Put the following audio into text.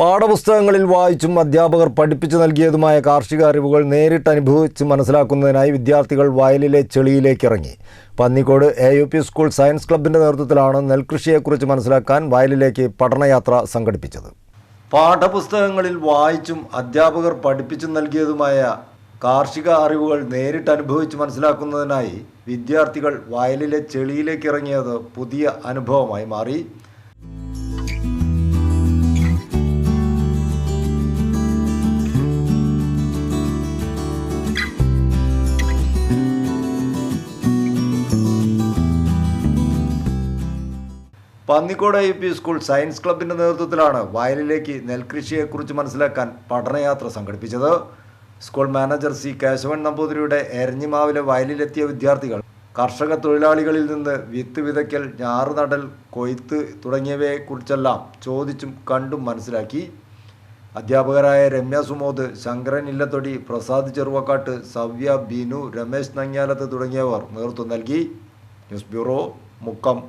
പാഠപുസ്തകങ്ങളിൽ വായിച്ചും അധ്യാപകർ പഠിപ്പിച്ചു നൽകിയതുമായ കാർഷിക അറിവുകൾ നേരിട്ട് അനുഭവിച്ച് മനസ്സിലാക്കുന്നതിനായി വിദ്യാർത്ഥികൾ വയലിലെ ചെളിയിലേക്ക് ഇറങ്ങി Pannikode A U P school science ക്ലബിന്റെ നേതൃത്വത്തിലാണ് നെൽകൃഷിയെക്കുറിച്ച് മനസ്സിലാക്കാൻ വയലിലേക്ക് പഠനയാത്ര സംഘടിപ്പിച്ചത്. പാഠപുസ്തകങ്ങളിൽ വായിച്ചും അധ്യാപകർ പഠിപ്പിച്ചു നൽകിയതുമായ കാർഷിക അറിവുകൾ നേരിട്ട് അനുഭവിച്ച് മനസ്സിലാക്കുന്നതിനായി വിദ്യാർത്ഥികൾ വയലിലെ ചെളിയിലേക്ക് ഇറങ്ങിയത് പുതിയ അനുഭവമായി മാറി. Pannikode I P school science ക്ലബിന്റെ നേതൃത്വത്തിലാണ് വയലിലേക്ക് നെൽകൃഷിയെക്കുറിച്ച് മനസ്സിലാക്കാൻ പഠനയാത്ര സംഘടിപ്പിച്ചത്. സ്കൂൾ മാനേജർ സി കേശവൻ നമ്പൂതിരിയുടെ എരഞ്ഞിമാവിലെ വയലിലെത്തിയ വിദ്യാർത്ഥികൾ കർഷക തൊഴിലാളികളിൽ നിന്ന് വിത്ത് വിതയ്ക്കൽ ഞാറുനടൽ കൊയ്ത്ത് തുടങ്ങിയവയെക്കുറിച്ചെല്ലാം ചോദിച്ചും കണ്ടും മനസ്സിലാക്കി. അധ്യാപകരായ രമ്യ സുമോദ് ശങ്കരൻ ഇല്ലത്തൊടി പ്രസാദ് ചെറുവക്കാട്ട് സവ്യ ബിനു രമേശ് നങ്ങ്യാലത്ത് തുടങ്ങിയവർ നേതൃത്വം നൽകി. News bureau Mukkam.